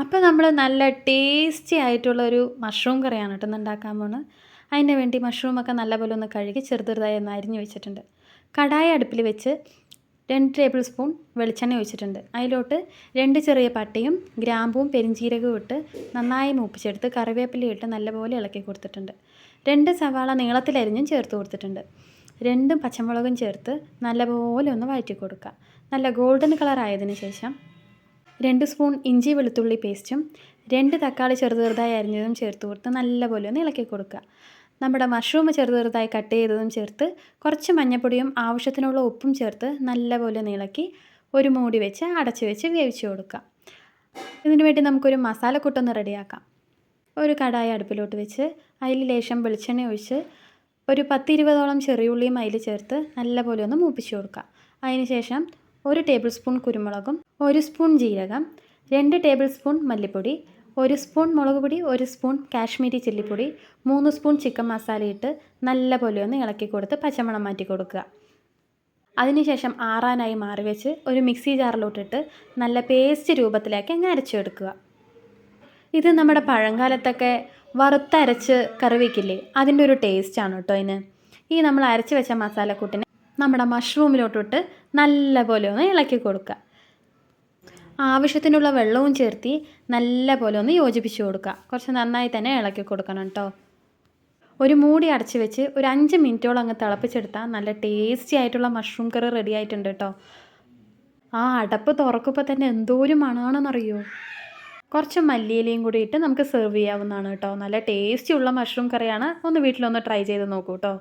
അപ്പോൾ നമ്മൾ നല്ല ടേസ്റ്റി ആയിട്ടുള്ളൊരു മഷ്റൂം കറിയാണ് കേട്ടോ ഉണ്ടാക്കാൻ പോകുന്നത് അതിന് വേണ്ടി മഷ്റൂമൊക്കെ നല്ലപോലെ ഒന്ന് കഴുകി ചെറുതായി ഒന്ന് അരിഞ്ഞ് വെച്ചിട്ടുണ്ട്. കടായ അടുപ്പിൽ വെച്ച് രണ്ട് ടേബിൾ സ്പൂൺ വെളിച്ചെണ്ണ ഒഴിച്ചിട്ടുണ്ട്. അതിലോട്ട് രണ്ട് ചെറിയ പട്ടയും ഗ്രാമ്പും പെരിഞ്ചീരകവും ഇട്ട് നന്നായി മൂപ്പിച്ചെടുത്ത് കറിവേപ്പില ഇട്ട് നല്ലപോലെ ഇളക്കി കൊടുത്തിട്ടുണ്ട്. രണ്ട് സവാള നീളത്തിലരിഞ്ഞും ചേർത്ത് കൊടുത്തിട്ടുണ്ട്. രണ്ടും പച്ചമുളകും ചേർത്ത് നല്ലപോലെ ഒന്ന് വഴറ്റി കൊടുക്കുക. നല്ല ഗോൾഡൻ കളർ ആയതിനു ശേഷം രണ്ട് സ്പൂൺ ഇഞ്ചി വെളുത്തുള്ളി പേസ്റ്റും രണ്ട് തക്കാളി ചെറുത് ചെറുതായി അരിഞ്ഞതും ചേർത്ത് കൊടുത്ത് നല്ലപോലെ ഒന്ന് ഇളക്കി കൊടുക്കുക. നമ്മുടെ മഷ്റൂം ചെറുത് ചെറുതായി കട്ട് ചെയ്തതും ചേർത്ത് കുറച്ച് മഞ്ഞൾപ്പൊടിയും ആവശ്യത്തിനുള്ള ഉപ്പും ചേർത്ത് നല്ലപോലെ ഒന്ന് ഇളക്കി ഒരു മൂടി വെച്ച് അടച്ച് വെച്ച് വേവിച്ച് കൊടുക്കുക. ഇതിനു വേണ്ടി നമുക്കൊരു മസാലക്കൂട്ടൊന്ന് റെഡിയാക്കാം. ഒരു കടായി അടുപ്പിലോട്ട് വെച്ച് അതിൽ ലേശം വെളിച്ചെണ്ണ ഒഴിച്ച് ഒരു പത്തിരുപതോളം ചെറിയുള്ളിയും അതിൽ ചേർത്ത് നല്ലപോലെ ഒന്ന് മൂപ്പിച്ച് കൊടുക്കുക. അതിന് ശേഷം ഒരു ടേബിൾ സ്പൂൺ കുരുമുളകും ഒരു സ്പൂൺ ജീരകം രണ്ട് ടേബിൾ സ്പൂൺ മല്ലിപ്പൊടി ഒരു സ്പൂൺ മുളക് പൊടി ഒരു സ്പൂൺ കാശ്മീരി ചില്ലിപ്പൊടി മൂന്ന് സ്പൂൺ ചിക്കൻ മസാല ഇട്ട് നല്ലപോലെ ഒന്ന് ഇളക്കി കൊടുത്ത് പച്ചമണം മാറ്റി കൊടുക്കുക. അതിനുശേഷം ആറാനായി മാറി വെച്ച് ഒരു മിക്സി ജാറിലോട്ടിട്ട് നല്ല പേസ്റ്റ് രൂപത്തിലേക്ക് അങ്ങ് അരച്ചെടുക്കുക. ഇത് നമ്മുടെ പഴങ്കാലത്തൊക്കെ വറുത്തരച്ച് കറി വയ്ക്കില്ലേ അതിന്റെ ഒരു ടേസ്റ്റാണ് കേട്ടോ അതിന് ഈ നമ്മൾ അരച്ച് വെച്ച മസാലക്കൂട്ടിനെ നമ്മുടെ മഷ്റൂമിലോട്ടിട്ട് നല്ലപോലെ ഒന്ന് ഇളക്കി കൊടുക്കുക ആവശ്യത്തിനുള്ള വെള്ളവും ചേർത്തി നല്ലപോലെ ഒന്ന് യോജിപ്പിച്ച് കൊടുക്കുക കുറച്ച് നന്നായി തന്നെ ഇളക്കി കൊടുക്കണം കേട്ടോ ഒരു മൂടി അടച്ച് വെച്ച് ഒരു അഞ്ച് മിനിറ്റോളം അങ്ങ് തിളപ്പിച്ചെടുത്താൽ നല്ല ടേസ്റ്റി ആയിട്ടുള്ള മഷ്റൂം കറി റെഡി ആയിട്ടുണ്ട് കേട്ടോ ആ അടപ്പ് തുറക്കുമ്പോൾ തന്നെ എന്തോരം മണമാണെന്നറിയോ കുറച്ച് മല്ലിയിലയും കൂടി ഇട്ട് നമുക്ക് സെർവ് ചെയ്യാവുന്നതാണ് കേട്ടോ നല്ല ടേസ്റ്റി ഉള്ള മഷ്റൂം കറിയാണ്. ഒന്ന് വീട്ടിലൊന്ന് ട്രൈ ചെയ്ത് നോക്കൂ കേട്ടോ